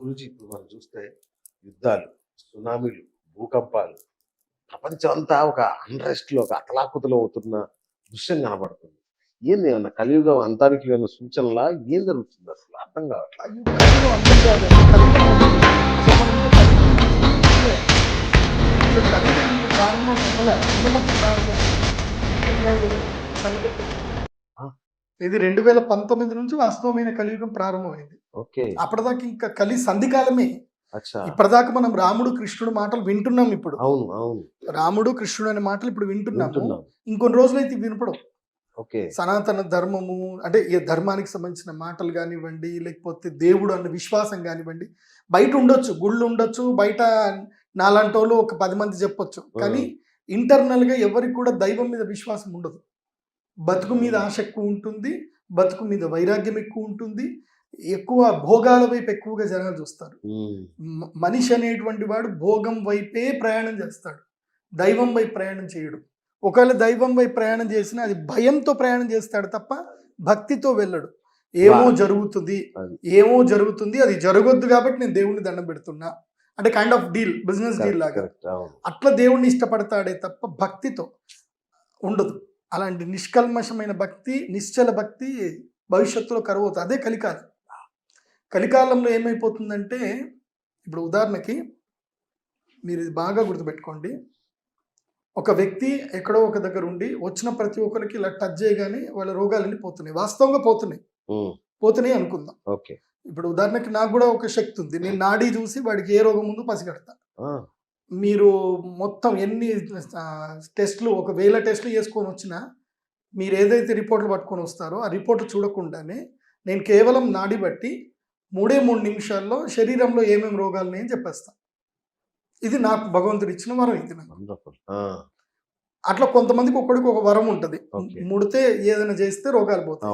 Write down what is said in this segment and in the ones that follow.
గురించి ఇప్పుడు మనం చూస్తే యుద్ధాలు సునామీలు భూకంపాలు ప్రపంచం అంతా ఒక అన్రెస్ట్లో ఒక అతలాకుతలో అవుతున్న దృశ్యం కనబడుతుంది. ఏంది ఏమన్నా కలియుగం అంతానికి ఏమైనా సూచనలా? ఏం జరుగుతుంది అసలు? అర్థం కావట్లేదు ఇది రెండు వేల పంతొమ్మిది నుంచి వాస్తవమైన కలియుగం ప్రారంభమైంది. అప్పటిదాకా ఇంకా కలి సంధికాలమే. ఇప్పటిదాకా మనం రాముడు కృష్ణుడు మాటలు వింటున్నాం ఇప్పుడు. అవును అవును. రాముడు కృష్ణుడు అనే మాటలు ఇప్పుడు వింటున్నాము. వింటున్నాం. ఇంకొన్ని రోజులైతే ఇవి వినపడం సనాతన ధర్మము అంటే ఈ ధర్మానికి సంబంధించిన మాటలు కానివ్వండి లేకపోతే దేవుడు అన్న విశ్వాసం కానివ్వండి బయట ఉండొచ్చు గుళ్ళు ఉండొచ్చు బయట నాలాంటి వాళ్ళు ఒక పది మంది చెప్పొచ్చు. కానీ internal గా ఎవరికి కూడా దైవం మీద విశ్వాసం ఉండదు. బతుకు మీద ఆశ ఎక్కువ ఉంటుంది బతుకు మీద వైరాగ్యం ఎక్కువ ఉంటుంది ఎక్కువ భోగాల వైపు ఎక్కువగా జనాలు చూస్తారు. మనిషి అనేటువంటి వాడు భోగం వైపే ప్రయాణం చేస్తాడు దైవం వైపు ప్రయాణం చేయడు. ఒకవేళ దైవం వైపు ప్రయాణం చేసినా అది భయంతో ప్రయాణం చేస్తాడు తప్ప భక్తితో వెళ్ళడు. ఏమో. జరుగుతుంది. ఏమో జరుగుతుంది అది జరగొద్దు కాబట్టి నేను దేవుడిని దండం పెడుతున్నా. అంటే kind of deal business deal లాగా. అట్లా దేవుడిని ఇష్టపడతాడే తప్ప భక్తితో ఉండదు. అలాంటి నిష్కల్మషమైన భక్తి నిశ్చల భక్తి భవిష్యత్తులో కరువు అవుతుంది అదే కలికాలం. కలికాలంలో ఏమైపోతుందంటే ఇప్పుడు ఉదాహరణకి మీరు ఇది బాగా గుర్తుపెట్టుకోండి. ఒక వ్యక్తి ఎక్కడో ఒక దగ్గర ఉండి వచ్చిన ప్రతి ఒక్కరికి ఇలా టచ్ చేయగానే వాళ్ళ రోగాలన్నీ పోతున్నాయి. వాస్తవంగా పోతున్నాయి. పోతున్నాయి అనుకుందాం. ఇప్పుడు ఉదాహరణకి నాకు కూడా ఒక శక్తి ఉంది. నేను నాడీ చూసి వాడికి ఏ రోగం ఉందో పసిగడతా. మీరు మొత్తం ఎన్ని టెస్టులు ఒక వేల టెస్టులు చేసుకొని వచ్చినా మీరు ఏదైతే రిపోర్ట్లు పట్టుకొని వస్తారో ఆ రిపోర్ట్లు చూడకుండానే నేను కేవలం నాడి బట్టి మూడే మూడు నిమిషాల్లో శరీరంలో ఏమేమి రోగాలు ఉన్నాయని చెప్పేస్తా. ఇది నాకు భగవంతుడు ఇచ్చిన వరం ఇది నాకు. అట్లా కొంతమందికి ఒక్కడికి ఒక వరం ఉంటుంది. ముడితే ఏదైనా చేస్తే రోగాలు పోతాయి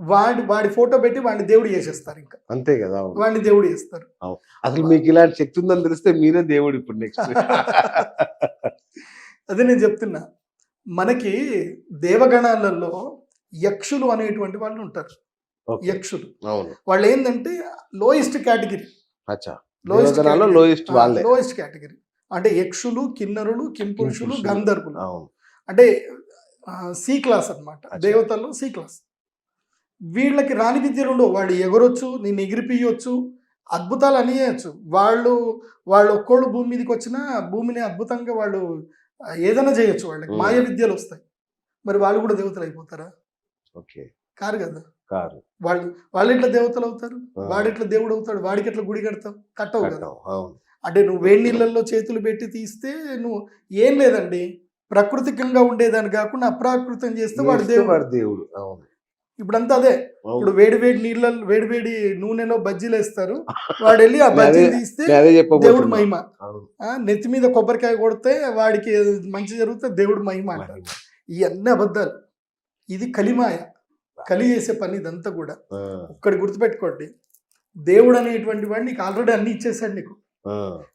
వాడి వాడి ఫోటో పెట్టి వాడిని దేవుడు చేసేస్తారు ఇంకా. అంతే కదా వాడిని దేవుడు చేస్తారు. అసలు మీకు ఇలాంటి శక్తి ఉందని తెలిస్తే మీరే దేవుడు ఇప్పుడు నెక్స్ట్ అదే నేను చెప్తున్నా. మనకి దేవగణాలలో యక్షులు అనేటువంటి వాళ్ళు ఉంటారు. యక్షులు. వాళ్ళు ఏంటంటే లోయెస్ట్ కేటగిరీ అచ్చా. లోయెస్ట్ లోయెస్ట్ వాళ్ళే. లోయెస్ట్ కేటగిరీ అంటే యక్షులు కిన్నరులు కింపురుషులు. గంధర్వులు. అంటే సి క్లాస్ అన్నమాట. అచ్చా. దేవతల్లో సి క్లాస్ వీళ్ళకి రాని విద్యలు ఉండవు. వాళ్ళు ఎగరొచ్చు నేను ఎగిరిపియొచ్చు అద్భుతాలు అని చేయొచ్చు వాళ్ళు వాళ్ళు ఒక్కోళ్ళు భూమి మీదకి వచ్చినా భూమిని అద్భుతంగా వాళ్ళు ఏదైనా చేయొచ్చు. వాళ్ళకి. మాయ విద్యలు వస్తాయి. మరి వాళ్ళు కూడా దేవతలు అయిపోతారా? ఓకే. కారు కదా. కారు. వాళ్ళు వాళ్ళు ఎట్లా దేవతలు అవుతారు? ఆ, వాడు ఎట్లా దేవుడు అవుతాడు? వాడికి ఎట్లా గుడి కడతావు? కట్టవు కదా. అంటే నువ్వు వేడి నీళ్ళల్లో చేతులు పెట్టి తీస్తే నువ్వు ఏం లేదండి. ప్రకృతికంగా ఉండేదాన్ని కాకుండా అప్రాకృతం చేస్తే వాడు దేవుడు. వాడు దేవుడు. అవును. ఇప్పుడంతా అదే. ఇప్పుడు వేడి వేడి నీళ్ళల్లో వేడి వేడి నూనెలో బజ్జీలు వేస్తారు. వాడు వెళ్ళి ఆ బజ్జీలు తీస్తే దేవుడు. మహిమ. నెత్తి మీద కొబ్బరికాయ కొడితే వాడికి మంచి జరిగితే దేవుడు మహిమ అంటారు. ఇవన్నీ అబద్ధాలు. ఇది కలిమాయ. కలి చేసే పని ఇదంతా కూడా. ఒక్కడి గుర్తుపెట్టుకోండి. దేవుడు అనేటువంటి వాడు నీకు ఆల్రెడీ అన్ని ఇచ్చేసాడు నీకు.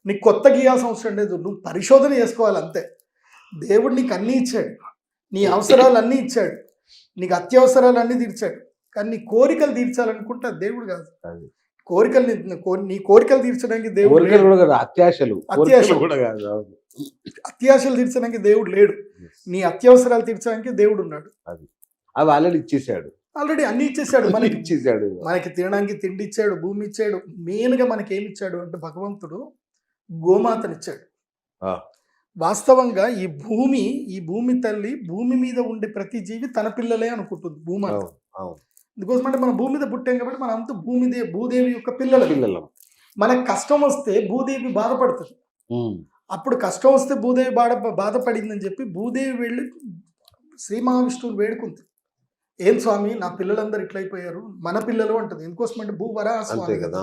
నీకు కొత్త గీయాల్సిన అవసరం లేదు. నువ్వు పరిశోధన చేసుకోవాలి అంతే. దేవుడు నీకు అన్నీ ఇచ్చాడు. నీ అవసరాలు అన్నీ ఇచ్చాడు. నీకు అత్యవసరాలు అన్నీ తీర్చాడు. కానీ నీ కోరికలు తీర్చాలనుకుంటే అది దేవుడు కాదు. అది. కోరికలు నీ- కోరికలు తీర్చడానికి దేవుడు అత్యాశలు. అత్యాశలు. కూడా కాదు అవును. అత్యాశలు తీర్చడానికి దేవుడు లేడు. నీ అత్యవసరాలు తీర్చడానికి దేవుడు ఉన్నాడు. అవి ఆల్రెడీ ఇచ్చేసాడు ఆల్రెడీ అన్ని ఇచ్చేసాడు మనకి. ఇచ్చేసాడు మనకి తినడానికి తిండి ఇచ్చాడు భూమి ఇచ్చాడు మెయిన్గా మనకి ఏమి ఇచ్చాడు అంటే భగవంతుడు గోమాతనిచ్చాడు. వాస్తవంగా ఈ భూమి ఈ భూమి తల్లి భూమి మీద ఉండే ప్రతి జీవి తన పిల్లలే అనుకుంటుంది అవును అందుకోసం అంటే మనం భూమి మీద పుట్టాం కాబట్టి మనం అంతా భూమి దే భూదేవి యొక్క పిల్లలు. పిల్లలం. మనకు కష్టం వస్తే భూదేవి బాధపడుతుంది. అప్పుడు కష్టం వస్తే భూదేవి బాధ బాధపడిందని చెప్పి భూదేవి వెళ్ళి శ్రీ మహావిష్ణువుని వేడుకుంది. ఏం స్వామి నా పిల్లలందరూ ఇట్లయిపోయారు. మన పిల్లలు అంటది. ఎందుకోసం అంటే భూవరా స్వామి. కదా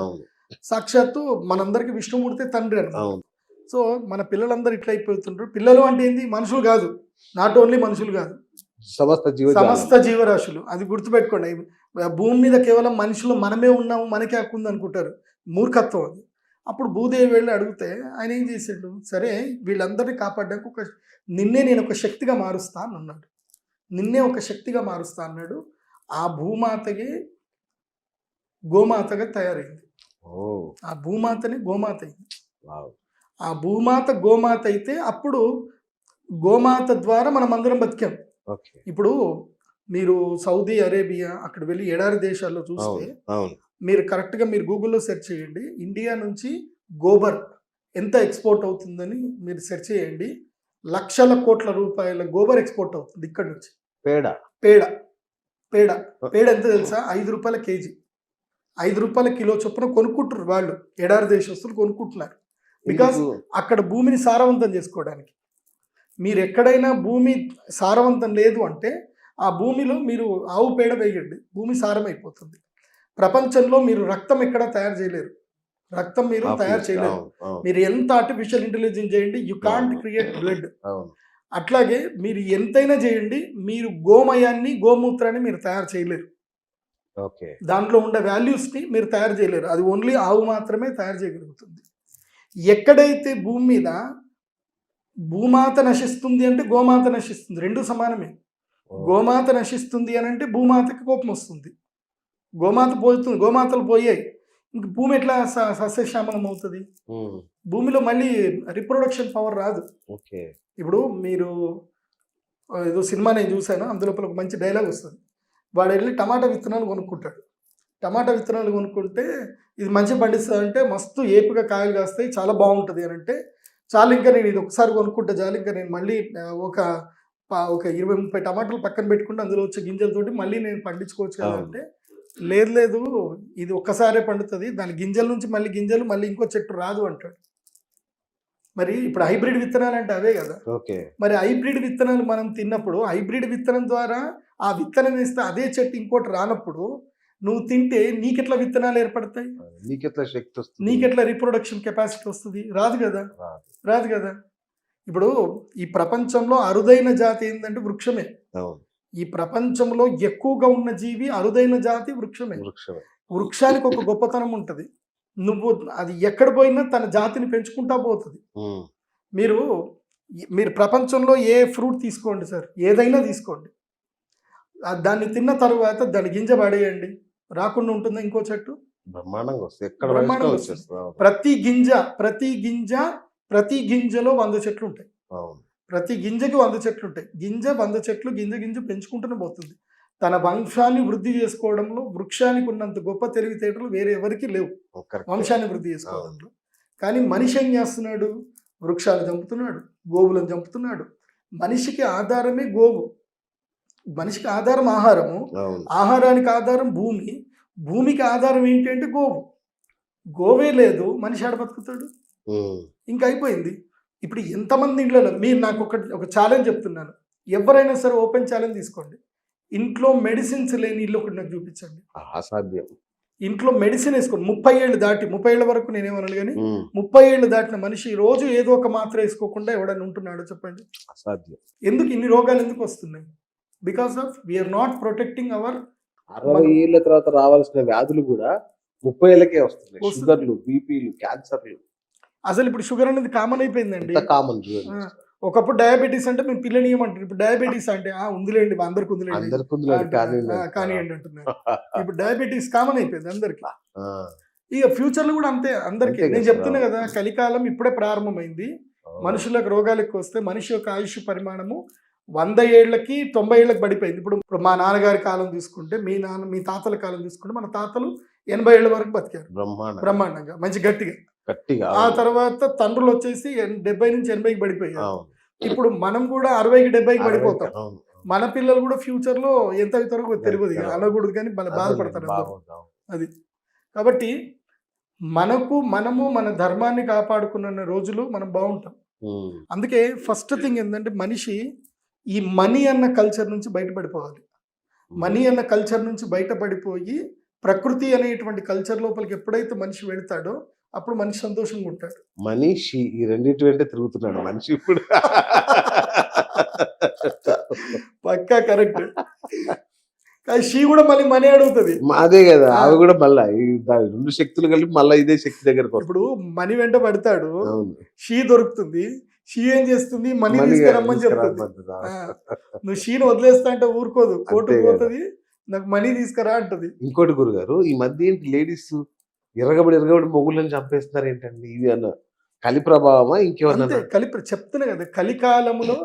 సాక్షాత్తు మనందరికి విష్ణుమూర్తి తండ్రి అని సో మన పిల్లలందరూ ఇట్లా అయిపోతుంటారు పిల్లలు అంటే ఏంది? మనుషులు కాదు. నాట్ ఓన్లీ మనుషులు కాదు. సమస్త జీవ సమస్త జీవరాశులు. అది గుర్తుపెట్టుకోండి. భూమి మీద కేవలం మనుషులు మనమే ఉన్నాము మనకే హక్కు ఉంది అనుకుంటారు. మూర్ఖత్వం అది. అప్పుడు భూదేవి వెళ్ళి అడిగితే ఆయన ఏం చేసాడు? సరే వీళ్ళందరినీ కాపాడడానికి ఒక నిన్నే నేను ఒక శక్తిగా మారుస్తా అని అన్నాడు. నిన్నే ఒక శక్తిగా మారుస్తా అన్నాడు. ఆ భూమాతకి గోమాతగా తయారైంది. ఓ. ఆ భూమాతని గోమాత అయింది. వావ్. ఆ భూమాత గోమాత అయితే అప్పుడు గోమాత ద్వారా మనం అందరం బతికాం ఇప్పుడు మీరు సౌదీ అరేబియా అక్కడ వెళ్ళి ఎడారి దేశాల్లో చూస్తే మీరు కరెక్ట్గా మీరు గూగుల్లో సెర్చ్ చేయండి. ఇండియా నుంచి గోబర్ ఎంత ఎక్స్పోర్ట్ అవుతుందని మీరు సెర్చ్ చేయండి. లక్షల కోట్ల రూపాయల గోబర్ ఎక్స్పోర్ట్ అవుతుంది ఇక్కడ నుంచి. పేడ. పేడ. పేడ. పేడ ఎంత తెలుసా? ఐదు రూపాయల కేజీ. ఐదు రూపాయల కిలో చొప్పున కొనుక్కుంటారు వాళ్ళు. ఎడారి దేశస్తులు కొనుక్కుంటున్నారు. ఎందుకు? అక్కడ భూమిని సారవంతం చేసుకోవడానికి. మీరు ఎక్కడైనా భూమి సారవంతం లేదు అంటే ఆ భూమిలో మీరు ఆవు పేడ వేయండి. భూమి సారం అయిపోతుంది ప్రపంచంలో మీరు రక్తం ఎక్కడ తయారు చేయలేరు. రక్తం మీరు తయారు చేయలేరు. మీరు ఎంత ఆర్టిఫిషియల్ ఇంటెలిజెన్స్ చేయండి యు కాంట్. క్రియేట్ బ్లడ్ అట్లాగే మీరు ఎంతైనా చేయండి మీరు గోమయాన్ని గోమూత్రాన్ని మీరు తయారు చేయలేరు. ఓకే. దాంట్లో ఉండే వాల్యూస్ని మీరు తయారు చేయలేరు. అది ఓన్లీ ఆవు మాత్రమే తయారు చేయగలుగుతుంది. ఎక్కడైతే భూమి మీద భూమాత నశిస్తుంది అంటే గోమాత నశిస్తుంది రెండు సమానమే. గోమాత నశిస్తుంది అని అంటే భూమాతకి కోపం వస్తుంది. గోమాత పోతుంది గోమాతలు పోయాయి. ఇంక భూమి ఎట్లా సస్యశ్యామలం అవుతుంది? భూమిలో మళ్ళీ రిప్రొడక్షన్ పవర్ రాదు. ఓకే. ఇప్పుడు మీరు ఏదో సినిమా నేను చూశాను అందులో ఒక మంచి డైలాగ్ వస్తుంది. వాడు వెళ్ళి టమాటా విత్తనాలు కొనుక్కుంటాడు. టమాటా విత్తనాలు కొనుక్కుంటే ఇది మంచి పండిస్తుంది అంటే మస్తు ఏపుగా కాయలు కాస్తాయి చాలా బాగుంటుంది అని అంటే చాలు ఇంకా నేను ఇది ఒకసారి కొనుక్కుంటే చాలు ఇంకా నేను మళ్ళీ ఒక ఒక ఇరవై ముప్పై టమాటాలు పక్కన పెట్టుకుంటే అందులో వచ్చే గింజలతోటి మళ్ళీ నేను పండించుకోవచ్చు కదా. అంటే లేదు లేదు ఇది ఒక్కసారే పండుతుంది దాని గింజల నుంచి మళ్ళీ గింజలు మళ్ళీ ఇంకో చెట్టు రాదు అంటాడు. మరి ఇప్పుడు హైబ్రిడ్ విత్తనాలు అంటే అవే కదా. ఓకే. మరి హైబ్రిడ్ విత్తనాలు మనం తిన్నప్పుడు హైబ్రిడ్ విత్తనం ద్వారా ఆ విత్తనం వేస్తే అదే చెట్టు ఇంకోటి రానప్పుడు నువ్వు తింటే నీకెట్లా విత్తనాలు ఏర్పడతాయి? నీకెట్లా శక్తి వస్తుంది? నీకెట్లా రీప్రొడక్షన్ కెపాసిటీ వస్తుంది? రాదు కదా? రాదు. కదా? ఇప్పుడు ఈ ప్రపంచంలో అరుదైన జాతి ఏంటంటే వృక్షమే. ఈ ప్రపంచంలో ఎక్కువగా ఉన్న జీవి అరుదైన జాతి వృక్షమే. వృక్షమే. వృక్షానికి ఒక గొప్పతనం ఉంటుంది. నువ్వు అది ఎక్కడ పోయినా తన జాతిని పెంచుకుంటా పోతుంది. మీరు మీరు ప్రపంచంలో ఏ ఫ్రూట్ తీసుకోండి సార్? ఏదైనా తీసుకోండి. దాన్ని తిన్న తర్వాత దాని గింజ పడేయండి. రాకుండా ఉంటుందా ఇంకో చెట్టు? బ్రహ్మాండంగా వస్తుంది ఎక్కడ బ్రహ్మాండంగా పడినా వస్తుంది. వచ్చేస్తుంది. అవును, ప్రతి గింజ ప్రతి గింజ ప్రతి గింజలో వంద చెట్లు ఉంటాయి అవును. ప్రతి గింజకి వంద చెట్లు ఉంటాయి గింజ వంద చెట్లు గింజ గింజ పెంచుకుంటూనే పోతుంది. తన వంశాన్ని వృద్ధి చేసుకోవడంలో వృక్షానికి ఉన్నంత గొప్ప తెలివితేటలు వేరే ఎవరికి లేవు. కరెక్ట్. వంశాన్ని వృద్ధి చేసుకోవడంలో. కానీ మనిషి ఏం చేస్తున్నాడు? వృక్షాలు చంపుతున్నాడు. గోవులను చంపుతున్నాడు. మనిషికి ఆధారమే గోవు. మనిషికి ఆధారం ఆహారము ఆహారానికి ఆధారం భూమి. భూమికి ఆధారం ఏంటి అంటే గోవు. గోవే లేదు మనిషి ఆడ బతుకుతాడు. ఇంకా అయిపోయింది. ఇప్పుడు ఎంతమంది ఇంట్లో మీరు నాకు ఒక ఒక ఛాలెంజ్ చెప్తున్నాను. ఎవరైనా సరే ఓపెన్ ఛాలెంజ్ తీసుకోండి. ఇంట్లో మెడిసిన్స్ లేని ఇల్లు ఒకటి నాకు చూపించండి. అసాధ్యం. ఇంట్లో మెడిసిన్ వేసుకోండి. ముప్పై ఏళ్ళు దాటి ముప్పై ఏళ్ళ వరకు నేనేమనాలి కానీ ముప్పై ఏళ్ళు దాటిన మనిషి రోజు ఏదో ఒక మాత్ర వేసుకోకుండా ఎవడైనా ఉంటున్నాడో చెప్పండి. అసాధ్యం. ఎందుకు? ఇన్ని రోగాలు ఎందుకు వస్తున్నాయి? Because of we are not protecting our అరవై ఏళ్ళ తర్వాత రావాల్సిన వ్యాధులు కూడా ముప్పై ఏళ్ళకే వస్తున్నాయి. షుగర్లు బీపీలు క్యాన్సర్లు. అసలు ఇప్పుడు షుగర్ అనేది కామన్ అయిపోయిందండి. కామన్ ఒకప్పుడు డయాబెటీస్ అంటే మేము పిల్లని ఏమంటారు ఇప్పుడు డయాబెటీస్ అంటే ఆ ఉందిలేండి అందరికి ఉందిలేండి. కానీ కానివ్వండి. అంటున్నారు. ఇప్పుడు డయాబెటీస్ కామన్ అయిపోయింది అందరికి. ఇక ఫ్యూచర్లో కూడా అంతే అందరికి. నేను. చెప్తున్నా కదా కలికాలం ఇప్పుడే ప్రారంభమైంది. మనుషులకు రోగాలు ఎక్కువ వస్తే మనిషి యొక్క ఆయుష్ పరిమాణము వంద ఏళ్ళకి తొంభై ఏళ్ళకి పడిపోయింది. ఇప్పుడు ఇప్పుడు మా నాన్నగారి కాలం తీసుకుంటే మీ నాన్న మీ తాతల కాలం తీసుకుంటే మన తాతలు ఎనభై ఏళ్ళ వరకు బతికారు. బ్రహ్మాండం బ్రహ్మాండంగా మంచి గట్టిగా. గట్టిగా ఆ తర్వాత తండ్రులు వచ్చేసి డెబ్బై నుంచి ఎనభైకి పడిపోయారు. ఇప్పుడు మనం కూడా అరవైకి డెబ్బైకి పడిపోతాం. మన పిల్లలు కూడా ఫ్యూచర్లో ఎంత అవుతారో. తెలియదు. అనకూడదు కానీ మన బాధపడతారు. అది. కాబట్టి మనకు మనము మన ధర్మాన్ని కాపాడుకున్న రోజులు మనం బాగుంటాం. అందుకే ఫస్ట్ థింగ్ ఏంటంటే మనిషి ఈ మనీ అన్న కల్చర్ నుంచి బయటపడిపోవాలి. మనీ అన్న కల్చర్ నుంచి బయటపడిపోయి ప్రకృతి అనేటువంటి కల్చర్ లోపలికి ఎప్పుడైతే మనిషి వెళ్తాడో అప్పుడు మనిషి సంతోషంగా ఉంటాడు. మనీషి ఈ రెండింటి వెంటే తిరుగుతున్నాడు మనిషి ఇప్పుడు పక్కా కరెక్ట్. కానీ షీ కూడా మళ్ళీ మనీ అడుగుతుంది. అదే కదా అవి కూడా మళ్ళా రెండు శక్తులు కలిపి మళ్ళా ఇదే శక్తి దగ్గరకు వస్తుంది. ఇప్పుడు మనీ వెంట పడతాడు. షీ దొరుకుతుంది. షీ ఏం చేస్తుంది మనీ మనీ తీసుకురమ్మని చెప్తుంది. నువ్వు షీని వదిలేస్తా అంటే ఊరుకోదు కదా. పోతుంది నాకు మనీ తీసుకురా అంటది. ఇంకోటి గురుగారు ఈ మధ్య ఏంటి లేడీస్ ఇరగబడి ఇరగబడి మొగుళ్ళని చంపేస్తున్నారు ఏంటండి? ఇది అన్న కలి ప్రభావమా? ఇంకేమన్నా కలిపి చెప్తున్నా కదా కలికాలములో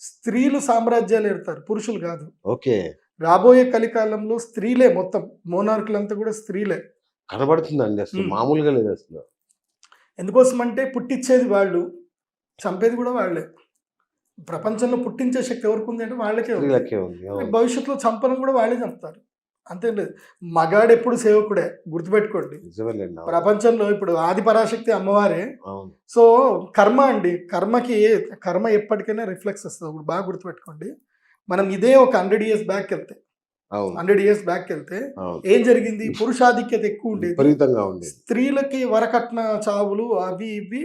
స్త్రీలు సామ్రాజ్యాలు ఎడతారు పురుషులు కాదు. ఓకే. రాబోయే కలికాలంలో స్త్రీలే మొత్తం మోనార్కులంతా కూడా స్త్రీలే. కనబడుతుందండి అసలు. మామూలుగా లేదు అసలు. ఎందుకోసం అంటే పుట్టించేది వాళ్ళు. చంపేది కూడా వాళ్ళే. ప్రపంచంలో పుట్టించే శక్తి ఎవరికి ఉంది అంటే వాళ్ళకే ఉంది. భవిష్యత్తులో చంపడం కూడా వాళ్ళే చంపుతారు. అంతే లేదు. మగాడు ఎప్పుడు సేవకుడే గుర్తుపెట్టుకోండి. ప్రపంచంలో ఇప్పుడు ఆది పరాశక్తి అమ్మవారే. సో కర్మ అండి. కర్మకి కర్మ ఎప్పటికైనా రిఫ్లెక్స్ వస్తుంది. ఇప్పుడు బాగా గుర్తుపెట్టుకోండి. మనం ఇదే ఒక హండ్రెడ్ ఇయర్స్ బ్యాక్ వెళ్తే హండ్రెడ్ ఇయర్స్ బ్యాక్ వెళ్తే ఏం జరిగింది? పురుషాధిక్యత ఎక్కువ ఉండేది. స్త్రీలకి వరకట్న చావులు అవి ఇవి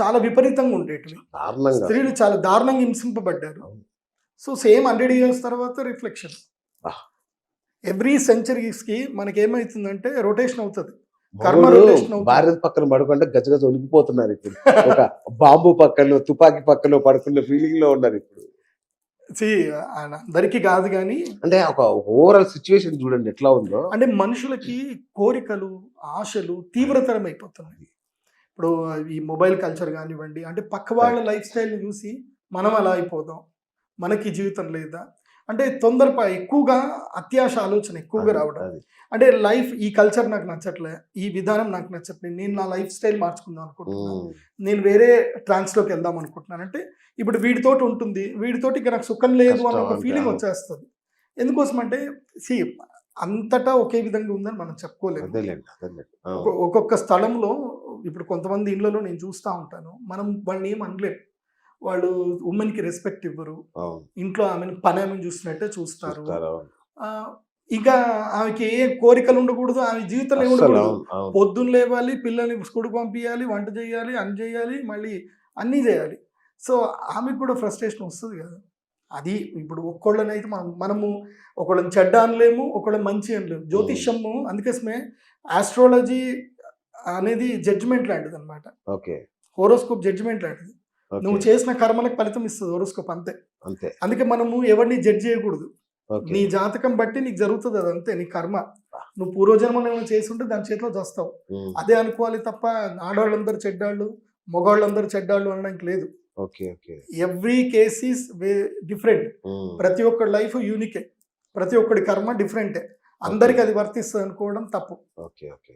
చాలా విపరీతంగా ఉండేటివి. దారుణంగా. స్త్రీలు చాలా దారుణంగా హింసింపబడ్డారు. సో సేమ్ హండ్రెడ్ ఇయర్స్ తర్వాత రిఫ్లెక్షన్. ఎవ్రీ సెంచరీస్కి మనకి ఏమవుతుందంటే రొటేషన్ అవుతుంది. కర్మ. భార్య పక్కన పడుకుంటే గజగజ ఉనికిపోతున్నారు ఇప్పుడు. ఒక బాంబు పక్కన తుపాకీ పక్కన పడుకున్న ఫీలింగ్లో ఉన్నారు ఇప్పుడు. అందరికీ కాదు కానీ అంటే ఒక ఓవరాల్ సిచ్యువేషన్ చూడండి ఎట్లా ఉందో. అంటే మనుషులకి కోరికలు ఆశలు తీవ్రతరం అయిపోతున్నాయి ఇప్పుడు ఈ మొబైల్ కల్చర్ కానివ్వండి అంటే పక్క వాళ్ళ లైఫ్ స్టైల్ని చూసి మనం అలా అయిపోదాం మనకి జీవితం లేదా అంటే తొందరపా ఎక్కువగా అత్యాశ ఆలోచన ఎక్కువగా రావడం. అంటే లైఫ్ ఈ కల్చర్ నాకు నచ్చట్లే ఈ విధానం నాకు నచ్చట్లేదు నేను నా లైఫ్ స్టైల్ మార్చుకుందాం అనుకుంటున్నాను. నేను వేరే ట్రాన్స్లోకి వెళ్దాం అనుకుంటున్నాను అంటే ఇప్పుడు వీడితోటి ఉంటుంది వీడితోటి ఇక నాకు సుఖం లేదు అన్న ఒక ఫీలింగ్. వచ్చేస్తుంది ఎందుకోసం అంటే సి అంతటా ఒకే విధంగా ఉందని మనం. ఒక్కొ- ఒక్కొక్క స్థలంలో ఇప్పుడు కొంతమంది ఇళ్ళలో నేను చూస్తూ ఉంటాను. మనం వాళ్ళని ఏం అనలేం. వాళ్ళు ఉమెన్కి రెస్పెక్ట్ ఇవ్వరు. ఇంట్లో ఆమెను పని ఆమెను చూసినట్టే చూస్తారు. ఇక ఆమెకి ఏ కోరికలు ఉండకూడదు ఆమె జీవితంలో అస్సలు ఉండకూడదు. పొద్దున్న లేవాలి పిల్లల్ని స్కూల్కి పంపించాలి వంట చేయాలి అన్ని చేయాలి మళ్ళీ అన్నీ చేయాలి. సో ఆమెకు కూడా ఫ్రస్ట్రేషన్ వస్తుంది కదా. అది ఇప్పుడు ఒక్కోళ్ళనైతే మనం మనము ఒకళ్ళని చెడ్డ అనలేము ఒకళ్ళని మంచి అనలేము. జ్యోతిష్యము అందుకోసమే ఆస్ట్రాలజీ అనేది జడ్జిమెంట్ లాంటిది అనమాట ఓకే. హోరోస్కోప్ జడ్జిమెంట్ లాంటిది. నువ్వు చేసిన కర్మలకు ఫలితం ఇస్తుంది హోరోస్కోప్ అంతే. అంతే. అందుకే మనము ఎవరిని జడ్జ్ చేయకూడదు. నీ జాతకం బట్టి నీకు జరుగుతుంది అది అంతే నీ కర్మ. నువ్వు పూర్వజన్మలో ఏమైనా చేసి ఉంటే దాని చేతిలో చేస్తావు. అదే అనుకోవాలి తప్ప ఆడవాళ్ళందరూ చెడ్డాళ్ళు మగవాళ్ళందరూ చెడ్డాళ్ళు అనడానికి లేదు. Okay okay. Every case is different. ప్రతి ఒక్కడి లైఫ్ యూనికే ప్రతి ఒక్కడి కర్మ డిఫరెంటే అందరికి అది వర్తిస్తుంది అనుకోవడం తప్పు. Okay okay.